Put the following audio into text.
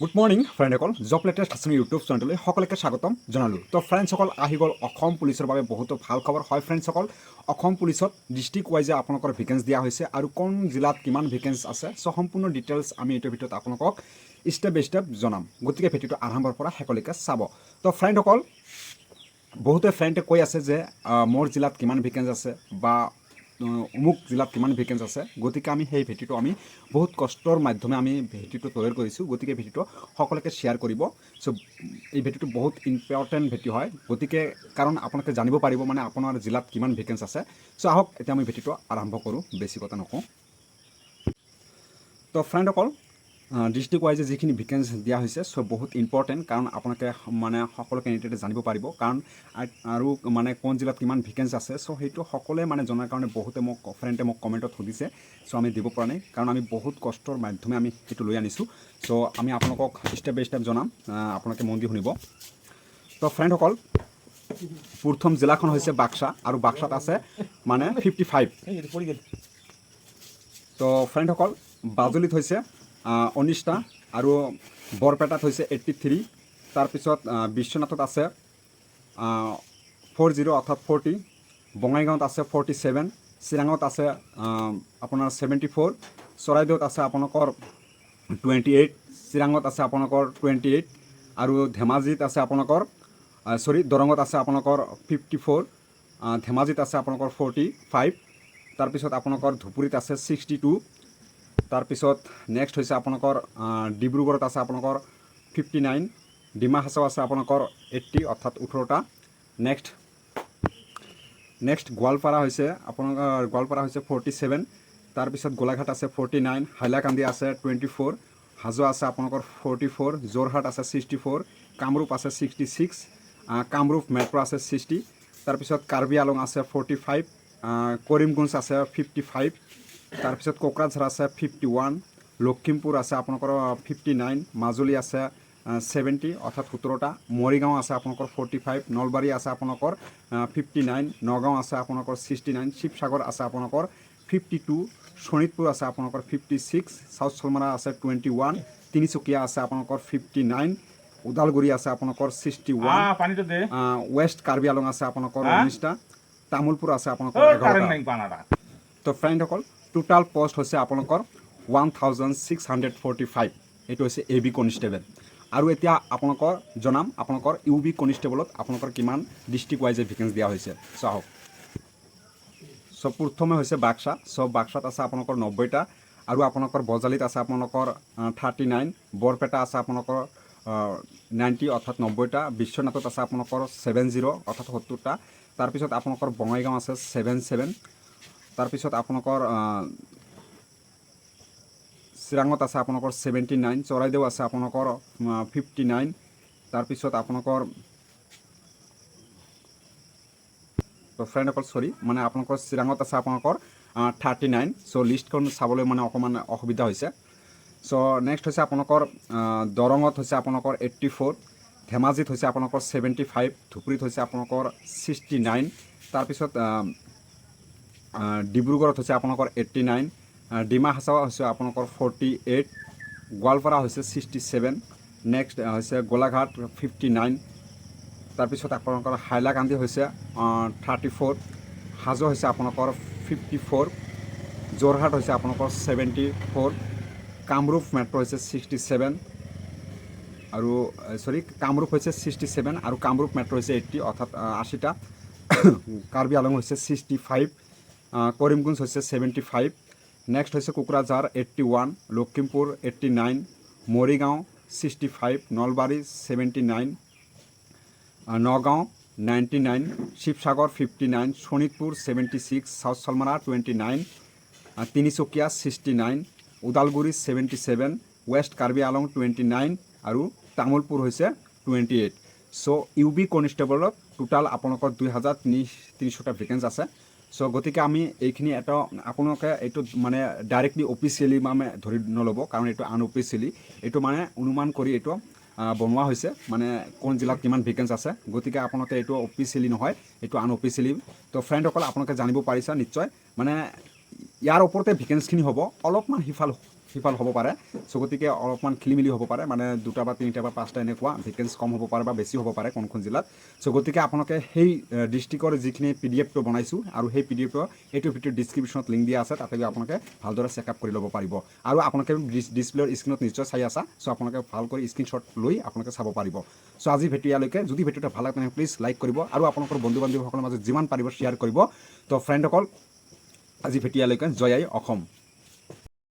Good morning ফ্ৰেণ্ডসকল job latest আছামি YouTube চেনেললৈ সকলোকে স্বাগতম জনালোঁ। তো ফ্ৰেণ্ডসকল আহি গ'ল অসম পুলিচৰ বাবে বহুতো ভালো খবৰ। হয় ফ্ৰেণ্ডসকল অসম পুলিচত ডিষ্ট্ৰিক্ট ৱাইজে আপোনালোকৰ ভেকেঞ্চ দিয়া হৈছে আৰু কোন জিলাত কিমান ভেকেঞ্চ আছে চ' সম্পূৰ্ণ ডিটেইলছ আমি এইটোৰ ভিতৰত আপোনালোকক ষ্টেপ বাই ষ্টেপ জনাম। গতিকে ভিডিঅ'টো আৰম্ভৰ পৰা শেষলৈকে চাব। তো ফ্ৰেণ্ডসকল বহুতে ফ্ৰেণ্ডে কৈ আছে যে মোৰ জিলাত কিমান ভেকেঞ্চ আছে বা অমুক জিলাত কিমান ভেকেঞ্চ আছে, গতিকে আমি সেই ভেটিটো আমি বহুত কষ্টৰ মাধ্যমে আমি ভেটিটো তৈয়াৰ কৰিছোঁ, গতিকে ভেটিটো সকলোকে শ্বেয়াৰ কৰিব। চ' এই ভেটিটো বহুত ইম্পৰ্টেণ্ট ভেটি হয়, গতিকে কাৰণ আপোনালোকে জানিব পাৰিব মানে আপোনাৰ জিলাত কিমান ভেকেঞ্চ আছে। চ' আহক, এতিয়া আমি ভেটিটো আৰম্ভ কৰোঁ, বেছি কথা নকওঁ। তো ফ্ৰেণ্ডসকল ডিষ্ট্ৰিক্ট ৱাইজে যিখিনি ভেকেঞ্চ দিয়া হৈছে চ' বহুত ইম্পৰ্টেণ্ট কাৰণ আপোনালোকে মানে সকলো কেণ্ডিডেটে জানিব পাৰিব। কাৰণ আৰু মানে কোন জিলাত কিমান ভেকেঞ্চ আছে চ' সেইটো সকলোৱে মানে জনাৰ কাৰণে বহুতে মোক ফ্ৰেণ্ডে মোক কমেণ্টত সুধিছে চ' আমি দিব পৰা নাই। কাৰণ আমি বহুত কষ্টৰ মাধ্যমে আমি সেইটো লৈ আনিছোঁ। চ' আমি আপোনালোকক ষ্টেপ বাই ষ্টেপ জনাম। আপোনালোকে মন দি শুনিব। তো ফ্ৰেণ্ডসকল প্ৰথম জিলাখন হৈছে বাক্সা আৰু বাক্সাত আছে মানে ফিফটি ফাইভ তো ফ্ৰেণ্ডসকল বাজুলিত হৈছে ঊনৈছটা আৰু বৰপেটাত হৈছে এইট্টি থ্ৰী তাৰপিছত বিশ্বনাথত আছে ফ'ৰ জিৰ' অৰ্থাৎ ফৰ্টি বঙাইগাঁৱত আছে ফৰ্টি ছেভেন চিৰাঙত আছে আপোনাৰ ছেভেণ্টি ফ'ৰ চৰাইদেউত আছে আপোনালোকৰ টুৱেণ্টি এইট চিৰাঙত আছে আপোনালোকৰ টুৱেণ্টি এইট আৰু ধেমাজিত আছে আপোনালোকৰ চৰি দৰঙত আছে আপোনালোকৰ ফিফটি ফ'ৰ ধেমাজিত আছে আপোনালোকৰ ফৰ্টি ফাইভ তাৰপিছত আপোনালোকৰ ধুপুৰীত আছে ছিক্সটি টু তাৰপিছত নেক্সট হৈছে আপোনালোকৰ ডিব্ৰুগড়ত আছে আপোনালোকৰ ফিফটি নাইন ডিমা হাছাও আছে আপোনালোকৰ এইট্টি অৰ্থাৎ ওঠৰটা। নেক্সট নেক্সট গোৱালপাৰা হৈছে আপোনালোকৰ গোৱালপাৰা হৈছে ফৰ্টি ছেভেন তাৰপিছত গোলাঘাট আছে ফৰ্টি নাইন হাইলাকান্দি আছে টুৱেণ্টি ফ'ৰ হাজো আছে আপোনালোকৰ ফৰ্টি ফ'ৰ যোৰহাট আছে ছিক্সটি ফ'ৰ কামৰূপ আছে ছিক্সটি ছিক্স কামৰূপ মেট্ৰ' আছে ছিক্সটি তাৰপিছত কাৰ্বি আলং আছে ফৰ্টি ফাইভ কৰিমগঞ্জ আছে ফিফটি ফাইভ তাৰপিছত কোকৰাঝাৰ আছে ফিফটি ওৱান লখিমপুৰ আছে আপোনালোকৰ ফিফটি নাইন মাজুলী আছে ছেভেণ্টি অৰ্থাৎ সোতৰটা মৰিগাঁও আছে আপোনালোকৰ ফৰ্টি ফাইভ নলবাৰী আছে আপোনালোকৰ ফিফটি নাইন নগাঁও আছে আপোনালোকৰ ছিক্সটি নাইন শিৱসাগৰ আছে আপোনালোকৰ ফিফটি টু শোণিতপুৰ আছে আপোনালোকৰ ফিফটি ছিক্স চাউথ চলমাৰা আছে টুৱেণ্টি ওৱান তিনিচুকীয়া আছে আপোনালোকৰ ফিফটি নাইন ওদালগুৰি আছে আপোনালোকৰ ছিক্সটি ওৱান ৱেষ্ট কাৰ্বি আলং আছে আপোনালোকৰ? ঊনৈছটা তামোলপুৰ আছে আপোনালোকৰ এঘাৰটা। তো ফ্ৰেণ্ডসকল টোটাল পষ্ট হৈছে আপোনালোকৰ one thousand six hundred forty five এইটো হৈছে এ বি কনষ্টেবল আৰু এতিয়া আপোনালোকৰ, জনাম আপোনালোকৰ ইউ বি কনষ্টেবলত আপোনালোকৰ কিমান ডিষ্ট্ৰিক্ট ৱাইজে ভেকেঞ্চ দিয়া হৈছে। চ' আহক। চ' প্ৰথমে হৈছে বাক্সা। চ' বাক্সাত আছে আপোনালোকৰ নব্বৈটা। আৰু আপোনালোকৰ বজালিত আছে আপোনালোকৰ থাৰ্টি নাইন বৰপেটা আছে আপোনালোকৰ নাইণ্টি অৰ্থাৎ নব্বৈটা। বিশ্বনাথত আছে আপোনালোকৰ ছেভেন জিৰ' অৰ্থাৎ সত্তৰটা। তাৰপিছত আপোনালোকৰ বঙাইগাঁও আছে ছেভেন ছেভেন তাৰপিছত আপোনালোকৰ চিৰাঙত আছে আপোনালোকৰ ছেভেণ্টি নাইন চৰাইদেউ আছে আপোনালোকৰ ফিফটি নাইন তাৰপিছত আপোনালোকৰ ফ্ৰেণ্ডসকল চৰি মানে আপোনালোকৰ চিৰাঙত আছে আপোনালোকৰ থাৰ্টি নাইন চ' লিষ্টখন চাবলৈ মানে অকণমান অসুবিধা হৈছে। চ' নেক্সট হৈছে আপোনালোকৰ দৰঙত হৈছে আপোনালোকৰ এইট্টি ফ'ৰ ধেমাজিত হৈছে আপোনালোকৰ ছেভেণ্টি ফাইভ ধুবুৰীত হৈছে আপোনালোকৰ ছিক্সটি নাইন তাৰপিছত ডিব্ৰুগড়ত হৈছে আপোনালোকৰ এইট্টি নাইন ডিমা হাছাও হৈছে আপোনালোকৰ ফৰ্টি এইট গোৱালপাৰা হৈছে ছিক্সটি ছেভেন নেক্সট হৈছে গোলাঘাট ফিফটি নাইন তাৰপিছত আপোনালোকৰ হাইলাকান্দি হৈছে থাৰ্টি ফ'ৰ হাজো হৈছে আপোনালোকৰ ফিফটি ফ'ৰ যোৰহাট হৈছে আপোনালোকৰ ছেভেণ্টি ফ'ৰ কামৰূপ মেট্ৰ' হৈছে ছিক্সটি ছেভেন আৰু চৰি কামৰূপ হৈছে ছিক্সটি ছেভেন আৰু কামৰূপ মেট্ৰ' হৈছে এইট্টি অৰ্থাৎ আশীটা। কাৰ্বি আলং হৈছে ছিক্সটি ফাইভ কৰিমগঞ্জ হৈছে ছেভেণ্টি ফাইভ নেক্সট হৈছে Kokrajhar eighty one Lakhimpur eighty nine Morigaon sixty five Nalbari seventy nine Nagaon ninety nine Sivasagar fifty nine Sonitpur seventy six south Salmara twenty nine Tinsukia sixty nine Udalguri seventy seven west Karbi Along twenty nine আৰু তামোলপুৰ হৈছে twenty eight so' U B কনষ্টেবলত total আপোনালোকৰ দুই হাজাৰ তিনি তিনিশটা ভেকেঞ্চ আছে। চ' গতিকে আমি এইখিনি এটা আপোনালোকে এইটো মানে ডাইৰেক্টলি অফিচিয়েলি মানে ধৰি নল'ব, কাৰণ এইটো আনঅফিচিয়েলি এইটো মানে অনুমান কৰি এইটো বনোৱা হৈছে। মানে কোন জিলাত কিমান ভেকেঞ্চ আছে। গতিকে আপোনালোকে এইটো অফিচিয়েলি নহয়, এইটো আনঅফিচিয়েলি তো ফ্ৰেণ্ডসকল আপোনালোকে জানিব পাৰিছে নিশ্চয়। মানে ইয়াৰ ওপৰতে ভেকেঞ্চখিনি হ'ব। অলপমান সিফাল সিফাল হ'ব পাৰে। চ' গতিকে অলপমান খেলি মেলি হ'ব পাৰে। মানে দুটা বা তিনিটা বা পাঁচটা এনেকুৱা ভেকেঞ্চি কম হ'ব পাৰে বা বেছি হ'ব পাৰে কোনখন জিলাত। চ' গতিকে আপোনালোকে সেই ডিষ্ট্ৰিক্টৰ যিখিনি পি ডি এফটো বনাইছোঁ আৰু সেই পি ডি এফটো এইটো ভিডিঅ'ৰ ডিছক্ৰিপশ্যনত লিংক দিয়া আছে, তাতে আপোনালোকে ভালদৰে চেকআপ কৰি ল'ব পাৰিব। আৰু আপোনালোকে ডিছপ্লেৰ স্ক্ৰীণত নিশ্চয় চাই আছা। চ' আপোনালোকে ভালকৈ স্ক্ৰীণশ্বট লৈ আপোনালোকে চাব পাৰিব। চ' আজি ভিডিঅ' ইয়ালৈকে যদি ভিডিঅ'টো ভালো লাগে প্লিজ লাইক কৰিব আৰু আপোনালোকৰ বন্ধু বান্ধৱীসকলৰ মাজত যিমান পাৰিব শ্বেয়াৰ কৰিব। তো ফ্ৰেণ্ডসকল আজি ভিডিঅ' ইয়ালৈকে জয় আই অসম।